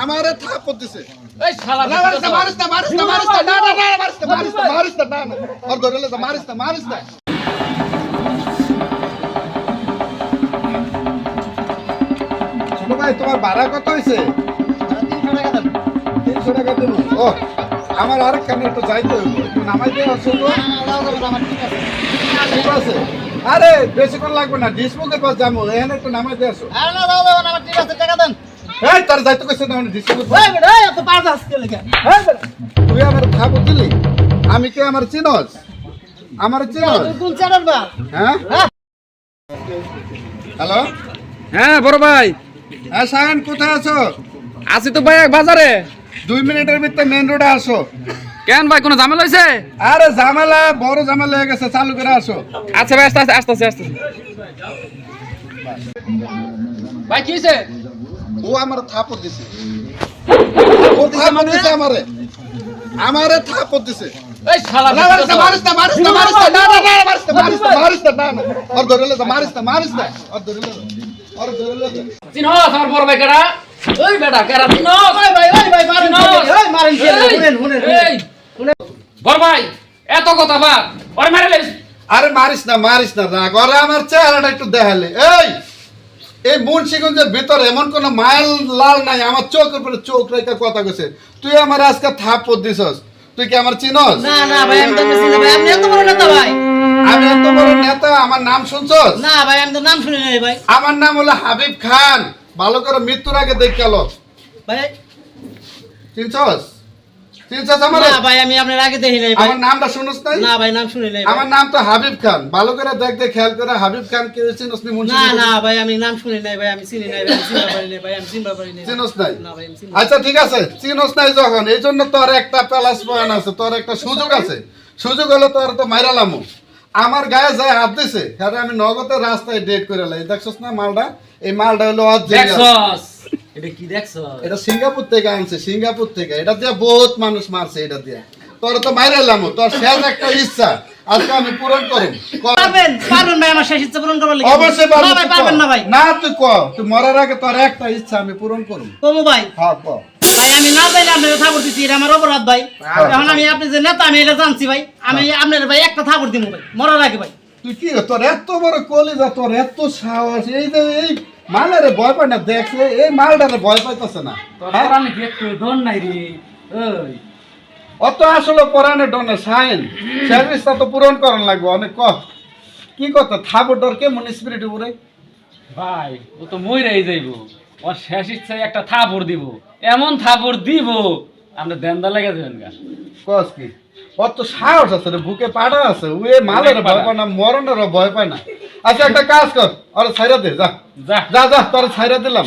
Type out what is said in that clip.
আমারে থাপড় দিছে এই শালা না মারিস না মারিস না মারিস না মারিস না না না না মারিস না মারিস না মারিস না না না আর ধরে লে মারিস না মারিস না ছোট ভাই তোমার ভাড়া কত হয়েছে তিনশো টাকা দেব ও আমার আরেক কানে একটু যাইতে হইব নামাই দিয়ে আসো তো ঠিক আছে আরে বেশিক্ষণ লাগবে না ডিসপুকের পাশ যাব এখানে একটু নামাই দিয়ে আসো এই তোর যাইতে কইছে না ডিসপুকের পাশ হ্যাঁ, তুই আমার খাব দিলি আমি কে আমার চিনস? আমার চিনস? হ্যাঁ? হ্যালো? হ্যাঁ বড় ভাই। হ্যাঁ সায়ন কোথায় আছো? আছি তো ভাই এক বাজারে। দুই মিনিটের ভিতরে মেন রোডে আসো। কেন ভাই কোনো ঝামেলা হয়েছে আরে ঝামেলা বড় ঝামেলা হয়ে গেছে চালু করে আসো। আচ্ছা ভাই আস্তে আস্তে আস্তে আস্তে। আস্তে ভাই কি হয়েছে ও আমার থাপড় দিছে আমারে আমারে থাপড় দিছে এত কথা বা আরে মারিস না মারিস না রাগ ওরে আমার চেহারাটা একটু দেখালে এই এই মুন্সিগঞ্জের ভিতরে এমন কোন মাইল লাল নাই আমার চোখের উপরে চোখ রেখে কথা কইছে। তুই আমার আজকে থাপ্পড় দিছস তুই কি আমার চিনস? না না ভাই আমি তো চিনি না ভাই আপনি এত বড় নেতা ভাই। আমি এত বড় নেতা আমার নাম শুনছস? না ভাই আমি তো নাম শুনি নাই ভাই। আমার নাম হলো হাবিব খান ভালো করে মৃত্যুর আগে দেখ গেল ভাই চিনছস? না ভাই আমি আপনার আগে দেখি নাই আমার নামটা শুনস নাই? না ভাই নাম শুনি নাই আমার নাম তো হাবিব খান। ভালো করে দেখ দেখ খেয়াল করে হাবিব খান কে চিনস নি না না ভাই আমি নাম শুনি নাই ভাই আমি চিনি নাই ভাই আমি পারি নাই ভাই আমি চিনতে পারি নাই। চিনস নাই? না ভাই আমি চিনি আচ্ছা ঠিক আছে চিনস নাই যখন। এই জন্য তোর একটা পয়েন্ট আছে তোর একটা সুযোগ আছে। সুযোগ হলো তোর তো মাইরালামু আমার গায়ে যায় হাত দিছে আমি নগদের রাস্তায় ডেট করে লাই। দেখছস না মালটা? এই মালটা হলো দেখছস। এটা কি দেখছ? এটা সিঙ্গাপুর থেকে আনছে সিঙ্গাপুর থেকে। এটা দিয়ে বহুত মানুষ মারছে এটা দিয়ে। তোর তো মাইরালাম তোর শেষ একটা ইচ্ছা। আজকে আমি পূরণ করুন কর। পারবেন পারবেন ভাই আমার শেষ ইচ্ছা পূরণ করবার লাগি। অবশ্যই পারব, না ভাই পারবেন। না ভাই। না তুই ক তুই মরার আগে তোর একটা ইচ্ছা আমি পূরণ করুন কমু ভাই। হ্যাঁ ক। আমি না চাইলে আপনার থাপড় দিছি এটা আমার অপরাধ ভাই। এখন আমি আপনি যে নেতা আমি এটা জানছি ভাই। আমি আপনার ভাই একটা থাপড় দিব ভাই মরার আগে ভাই। তুই কি তোর এত বড় কলিজা তোর এত সাহস এই এই মালের ভয় পায় না দেখলে এই মালটারে ভয় পাইতেছে না। হ্যাঁ? আমি দেখতে দন নাই রে? ওই। অত আসলে পরানে ডনে সাইন সার্ভিসটা তো পূরণ করার লাগবে অনেক ক। কি কথা থাবো ডর কেমন স্পিরিট উপরে? ভাই ও তো মইরাই যাইব। ওর শেষ ইচ্ছায় একটা থাপড় দিব। এমন থাপড় দিব আমরা দেন্দা লেগে যাবেন গা। কস কি? অত সাহস আছে রে বুকে পাড়া আছে ওয়ে মালের ভয় পায় না মরণেরও ভয় পায় না। আচ্ছা একটা কাজ কর। আরে ছাইরা দে যা। যা। যা যা তোর ছাইরা দিলাম।